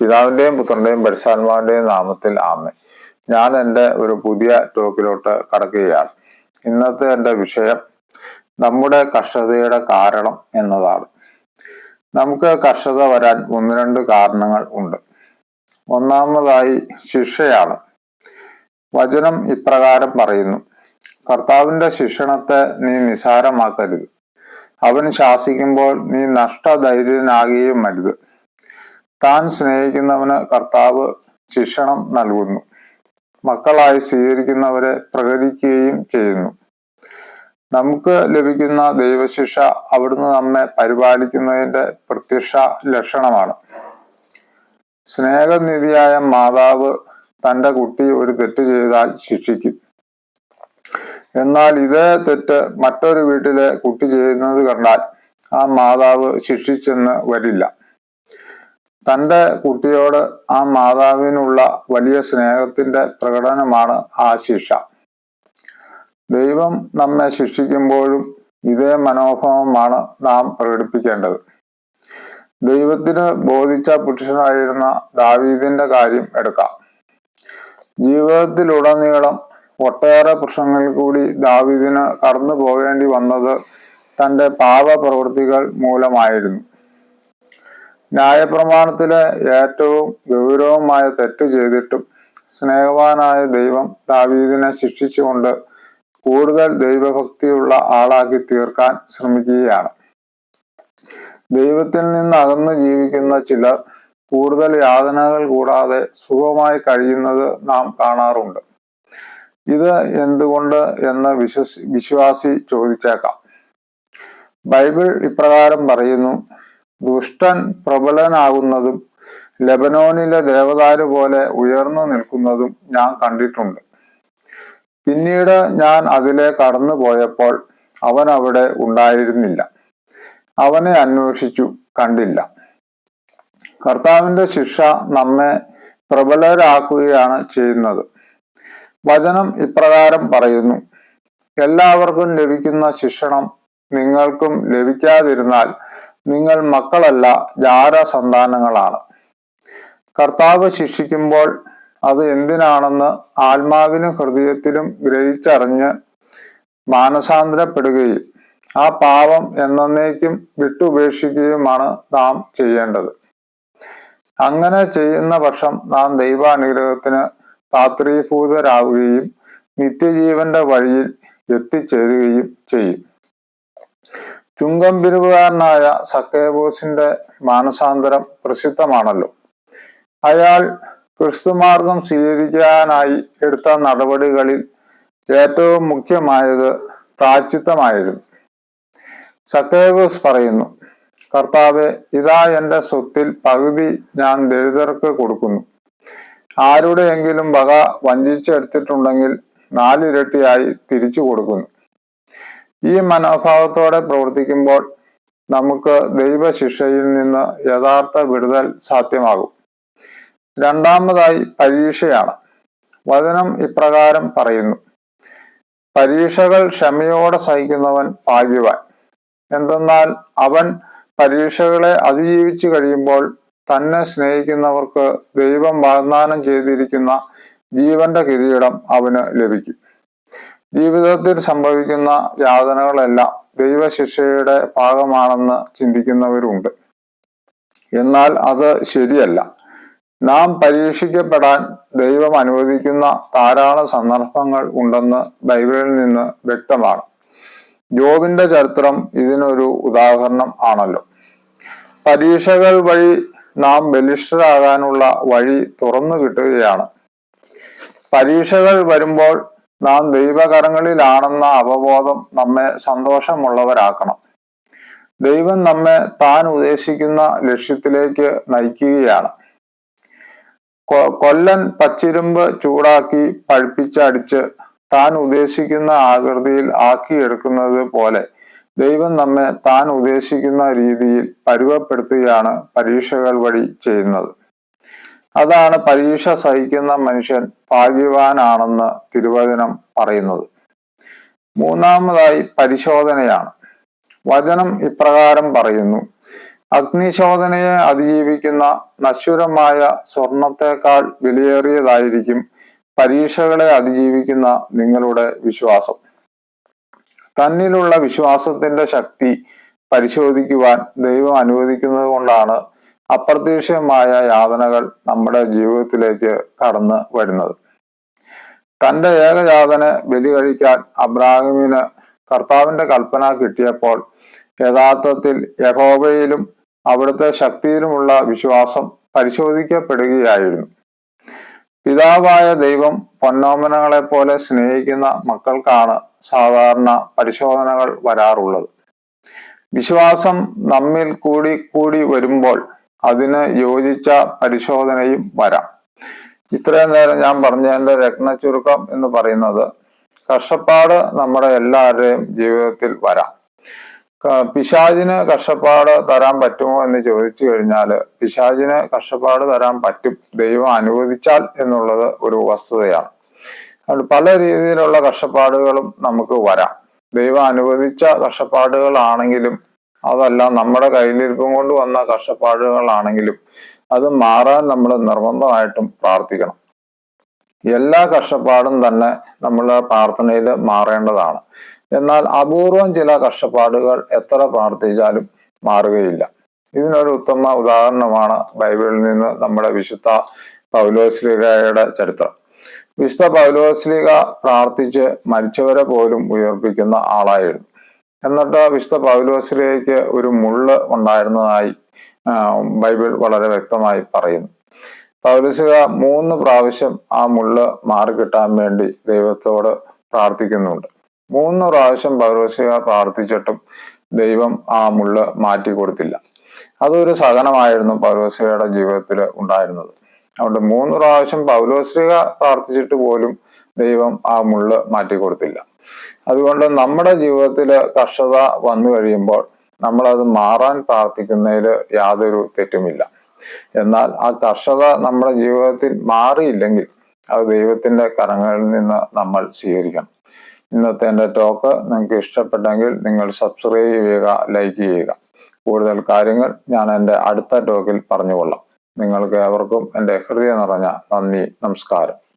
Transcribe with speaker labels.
Speaker 1: പിതാവിന്റെയും പുത്രന്റെയും പരിശാത്മാവിന്റെയും നാമത്തിൽ ആമേ ഞാൻ എന്റെ ഒരു പുതിയ ടോക്കിലോട്ട് കടക്കുകയാണ്. ഇന്നത്തെ എന്റെ വിഷയം നമ്മുടെ കർഷതയുടെ കാരണം എന്നതാണ്. നമുക്ക് കർഷത വരാൻ ഒന്ന് രണ്ട് കാരണങ്ങൾ ഉണ്ട്. ഒന്നാമതായി ശിക്ഷയാണ്. വചനം ഇപ്രകാരം പറയുന്നു. കർത്താവിന്റെ ശിക്ഷണത്തെ നീ നിസാരമാക്കരുത്. അവൻ ശാസിക്കുമ്പോൾ നീ നഷ്ടധൈര്യനാകുകയും അരുത്. താൻ സ്നേഹിക്കുന്നവന് കർത്താവ് ശിക്ഷണം നൽകുന്നു. മക്കളായി സ്വീകരിക്കുന്നവരെ പ്രകടിക്കുകയും ചെയ്യുന്നു. നമുക്ക് ലഭിക്കുന്ന ദൈവശിക്ഷ അവിടുന്ന് നമ്മെ പരിപാലിക്കുന്നതിന്റെ പ്രത്യക്ഷ ലക്ഷണമാണ്. സ്നേഹനിധിയായ മാതാവ് തന്റെ കുട്ടി ഒരു തെറ്റ് ചെയ്താൽ ശിക്ഷിക്കും. എന്നാൽ ഇതേ തെറ്റ് മറ്റൊരു വീട്ടിലെ കുട്ടി ചെയ്യുന്നത് കണ്ടാൽ ആ മാതാവ് ശിക്ഷിച്ചെന്ന് വരില്ല. തന്റെ കുട്ടിയോട് ആ മാതാവിനുള്ള വലിയ സ്നേഹത്തിന്റെ പ്രകടനമാണ് ആ ശിക്ഷ. ദൈവം നമ്മെ ശിക്ഷിക്കുമ്പോഴും ഇതേ മനോഭാവമാണ് നാം പ്രകടിപ്പിക്കേണ്ടത്. ദൈവത്തിന് ബോധിച്ച പുരുഷനായിരുന്ന ദാവീദിന്റെ കാര്യം എടുക്കാം. ജീവിതത്തിലുടനീളം ഒട്ടേറെ പ്രശ്നങ്ങളിൽ കൂടി ദാവീദിന് കടന്നു പോകേണ്ടി വന്നത് തന്റെ പാപ പ്രവൃത്തികൾ മൂലമായിരുന്നു. ന്യായപ്രമാണത്തിലെ ഏറ്റവും ഗൗരവമായ തെറ്റ് ചെയ്തിട്ടും സ്നേഹവാനായ ദൈവം ദാവീദിനെ ശിക്ഷിച്ചുകൊണ്ട് കൂടുതൽ ദൈവഭക്തിയുള്ള ആളാക്കി തീർക്കാൻ ശ്രമിക്കുകയാണ്. ദൈവത്തിൽ നിന്ന് അകന്നു ജീവിക്കുന്ന ചിലർ കൂടുതൽ യാതനകൾ കൂടാതെ സുഖമായി കഴിയുന്നത് നാം കാണാറുണ്ട്. ഇത് എന്തുകൊണ്ട് എന്ന് വിശ്വസി വിശ്വാസി ചോദിച്ചേക്കാം. ബൈബിൾ ഇപ്രകാരം പറയുന്നു ദുഷ്ടൻ പ്രബലനാകുന്നതും ലബനോനിലെ ദേവദാരു പോലെ ഉയർന്നു നിൽക്കുന്നതും ഞാൻ കണ്ടിട്ടുണ്ട്. പിന്നീട് ഞാൻ അതിലെ കടന്നു പോയപ്പോൾ അവൻ അവിടെ ഉണ്ടായിരുന്നില്ല. അവനെ അന്വേഷിച്ചു കണ്ടില്ല. കർത്താവിന്റെ ശിക്ഷ നമ്മെ പ്രബലരാക്കുകയാണ് ചെയ്യുന്നത്. വചനം ഇപ്രകാരം പറയുന്നു എല്ലാവർക്കും ലഭിക്കുന്ന ശിക്ഷണം നിങ്ങൾക്കും ലഭിക്കാതിരുന്നാൽ നിങ്ങൾ മക്കളല്ല ജാര സന്താനങ്ങളാണ് കർത്താവ് ശിക്ഷിക്കുമ്പോൾ അത് എന്തിനാണെന്ന് ആത്മാവിനും ഹൃദയത്തിലും ഗ്രഹിച്ചറിഞ്ഞ് മാനസാന്തരപ്പെടുകയും ആ പാപം എന്നേക്കും വിട്ടുപേക്ഷിക്കുകയുമാണ് നാം ചെയ്യേണ്ടത്. അങ്ങനെ ചെയ്യുന്ന പക്ഷം നാം ദൈവാനുഗ്രഹത്തിന് പാത്രീഭൂതരാവുകയും നിത്യജീവന്റെ വഴിയിൽ എത്തിച്ചേരുകയും ചെയ്യും. ചുങ്കം പിരിവുകാരനായ സക്കേബോസിന്റെ മാനസാന്തരം പ്രസിദ്ധമാണല്ലോ. അയാൾ ക്രിസ്തുമാർഗം സ്വീകരിക്കാനായി എടുത്ത നടപടികളിൽ ഏറ്റവും മുഖ്യമായത് പ്രാച്ചിത്തമായിരുന്നു സക്കേബോസ് പറയുന്നു കർത്താവെ ഇതാ എന്റെ സ്വത്തിൽ പകുതി ഞാൻ ദരിദ്രർക്ക് കൊടുക്കുന്നു. ആരുടെയെങ്കിലും വക വഞ്ചിച്ചെടുത്തിട്ടുണ്ടെങ്കിൽ നാലിരട്ടിയായി തിരിച്ചു കൊടുക്കുന്നു. ഈ മനോഭാവത്തോടെ പ്രവർത്തിക്കുമ്പോൾ നമുക്ക് ദൈവശിക്ഷയിൽ നിന്ന് യഥാർത്ഥ വിടുതൽ സാധ്യമാകും. രണ്ടാമതായി പരീക്ഷയാണ്. വചനം ഇപ്രകാരം പറയുന്നു. പരീക്ഷകൾ ക്ഷമയോടെ സഹിക്കുന്നവൻ ഭാഗ്യവാൻ. എന്തെന്നാൽ അവൻ പരീക്ഷകളെ അതിജീവിച്ചു കഴിയുമ്പോൾ തന്നെ സ്നേഹിക്കുന്നവർക്ക് ദൈവം വാഗ്ദാനം ചെയ്തിരിക്കുന്ന ജീവന്റെ കിരീടം അവന് ലഭിക്കും. ജീവിതത്തിൽ സംഭവിക്കുന്ന യാതനകളെല്ലാം ദൈവശിക്ഷയുടെ ഭാഗമാണെന്ന് ചിന്തിക്കുന്നവരുണ്ട്. എന്നാൽ അത് ശരിയല്ല. നാം പരീക്ഷിക്കപ്പെടാൻ ദൈവം അനുവദിക്കുന്ന ധാരാളം സന്ദർഭങ്ങൾ ഉണ്ടെന്ന് ബൈബിളിൽ നിന്ന് വ്യക്തമാണ്. ജോബിന്റെ ചരിത്രം ഇതിനൊരു ഉദാഹരണം ആണല്ലോ. പരീക്ഷകൾ വഴി നാം ബലിഷ്ഠരാകാനുള്ള വഴി തുറന്നു കിട്ടുകയാണ്. പരീക്ഷകൾ വരുമ്പോൾ നാം ദൈവകരങ്ങളിലാണെന്ന അവബോധം നമ്മെ സന്തോഷമുള്ളവരാക്കണം. ദൈവം നമ്മെ താൻ ഉദ്ദേശിക്കുന്ന ലക്ഷ്യത്തിലേക്ക് നയിക്കുകയാണ്. കൊല്ലൻ പച്ചിരുമ്പ് ചൂടാക്കി പഴുപ്പിച്ചടിച്ച് താൻ ഉദ്ദേശിക്കുന്ന ആകൃതിയിൽ ആക്കിയെടുക്കുന്നത് പോലെ ദൈവം നമ്മെ താൻ ഉദ്ദേശിക്കുന്ന രീതിയിൽ പരുവപ്പെടുത്തുകയാണ് പരീക്ഷകൾ വഴി ചെയ്യുന്നത്. അതാണ് പരീക്ഷ സഹിക്കുന്ന മനുഷ്യൻ ഭാഗ്യവാനാണെന്ന് തിരുവചനം പറയുന്നത്. മൂന്നാമതായി പരിശോധനയാണ്. വചനം ഇപ്രകാരം പറയുന്നു. അഗ്നിശോധനയെ അതിജീവിക്കുന്ന നശ്വരമായ സ്വർണത്തെക്കാൾ വിലയേറിയതായിരിക്കും പരീക്ഷകളെ അതിജീവിക്കുന്ന നിങ്ങളുടെ വിശ്വാസം. തന്നിലുള്ള വിശ്വാസത്തിന്റെ ശക്തി പരിശോധിക്കുവാൻ ദൈവം അനുവദിക്കുന്നത് കൊണ്ടാണ് അപ്രതീക്ഷിതമായ യാതനകൾ നമ്മുടെ ജീവിതത്തിലേക്ക് കടന്നു വരുന്നത്. തന്റെ ഏകജാതനെ ബലി കഴിക്കാൻ അബ്രാഹിമിന് കർത്താവിന്റെ കൽപ്പന കിട്ടിയപ്പോൾ യഥാർത്ഥത്തിൽ യഹോബയിലും അവിടുത്തെ ശക്തിയിലുമുള്ള വിശ്വാസം പരിശോധിക്കപ്പെടുകയായിരുന്നു. പിതാവായ ദൈവം പൊന്നോമനങ്ങളെ പോലെ സ്നേഹിക്കുന്ന മക്കൾക്കാണ് സാധാരണ പരിശോധനകൾ വരാറുള്ളത്. വിശ്വാസം നമ്മിൽ കൂടി കൂടി വരുമ്പോൾ അതിന് യോജിച്ച പരിശോധനയും വരാം. ഇത്രയും നേരം ഞാൻ പറഞ്ഞതിന്റെ രത്ന ചുരുക്കം എന്ന് പറയുന്നത് കഷ്ടപ്പാട് നമ്മുടെ എല്ലാവരുടെയും ജീവിതത്തിൽ വരാം. പിശാചിന് കഷ്ടപ്പാട് തരാൻ പറ്റുമോ എന്ന് ചോദിച്ചു കഴിഞ്ഞാൽ പിശാചിന് കഷ്ടപ്പാട് തരാൻ പറ്റും. ദൈവം അനുവദിച്ചാൽ എന്നുള്ളത് ഒരു വസ്തുതയാണ്. പല രീതിയിലുള്ള കഷ്ടപ്പാടുകളും നമുക്ക് വരാം. ദൈവം അനുവദിച്ച കഷ്ടപ്പാടുകളാണെങ്കിലും അതല്ല നമ്മുടെ കയ്യിലിരിപ്പം കൊണ്ട് വന്ന കഷ്ടപ്പാടുകളാണെങ്കിലും അത് മാറാൻ നമ്മൾ നിർബന്ധമായിട്ടും പ്രാർത്ഥിക്കണം. എല്ലാ കഷ്ടപ്പാടും തന്നെ നമ്മൾ പ്രാർത്ഥനയിൽ മാറേണ്ടതാണ്. എന്നാൽ അപൂർവം ചില കഷ്ടപ്പാടുകൾ എത്ര പ്രാർത്ഥിച്ചാലും മാറുകയില്ല. ഇതിനൊരു ഉത്തമ ഉദാഹരണമാണ് ബൈബിളിൽ നിന്ന് നമ്മുടെ വിശുദ്ധ പൗലോസ്ലികയുടെ ചരിത്രം. വിശുദ്ധ പൗലോസ്ലിക പ്രാർത്ഥിച്ച് മരിച്ചവരെ പോലും ഉയർപ്പിക്കുന്ന ആളായിരുന്നു. എന്നിട്ട് വിശുദ്ധ പൗലോസിലേക്ക് ഒരു മുള്ള് ഉണ്ടായിരുന്നതായി ബൈബിൾ വളരെ വ്യക്തമായി പറയുന്നു. പൗലോസിക മൂന്ന് പ്രാവശ്യം ആ മുള്ള് മാറിക്കിട്ടാൻ വേണ്ടി ദൈവത്തോട് പ്രാർത്ഥിക്കുന്നുണ്ട്. മൂന്ന് പ്രാവശ്യം പൗലോസിക പ്രാർത്ഥിച്ചിട്ടും ദൈവം ആ മുള്ള് മാറ്റി കൊടുത്തില്ല. അതൊരു സഹനമായിരുന്നു പൗലോസികയുടെ ജീവിതത്തിൽ ഉണ്ടായിരുന്നത്. അതുകൊണ്ട് മൂന്ന് പ്രാവശ്യം പൗലോസിക പ്രാർത്ഥിച്ചിട്ട് പോലും ദൈവം ആ മുള്ള് മാറ്റി കൊടുത്തില്ല. അതുകൊണ്ട് നമ്മുടെ ജീവിതത്തിൽ കഷ്ടത വന്നു കഴിയുമ്പോൾ നമ്മളത് മാറാൻ പ്രാർത്ഥിക്കുന്നതിൽ യാതൊരു തെറ്റുമില്ല. എന്നാൽ ആ കർഷത നമ്മുടെ ജീവിതത്തിൽ മാറിയില്ലെങ്കിൽ അത് ദൈവത്തിന്റെ കരങ്ങളിൽ നിന്ന് നമ്മൾ സ്വീകരിക്കണം. ഇന്നത്തെ എന്റെ ടോക്ക് നിങ്ങൾക്ക് ഇഷ്ടപ്പെട്ടെങ്കിൽ നിങ്ങൾ സബ്സ്ക്രൈബ് ചെയ്യുക ലൈക്ക് ചെയ്യുക. കൂടുതൽ കാര്യങ്ങൾ ഞാൻ എന്റെ അടുത്ത ടോക്കിൽ പറഞ്ഞുകൊള്ളാം. നിങ്ങൾക്ക് ഏവർക്കും എന്റെ ഹൃദയം നിറഞ്ഞ നന്ദി നമസ്കാരം.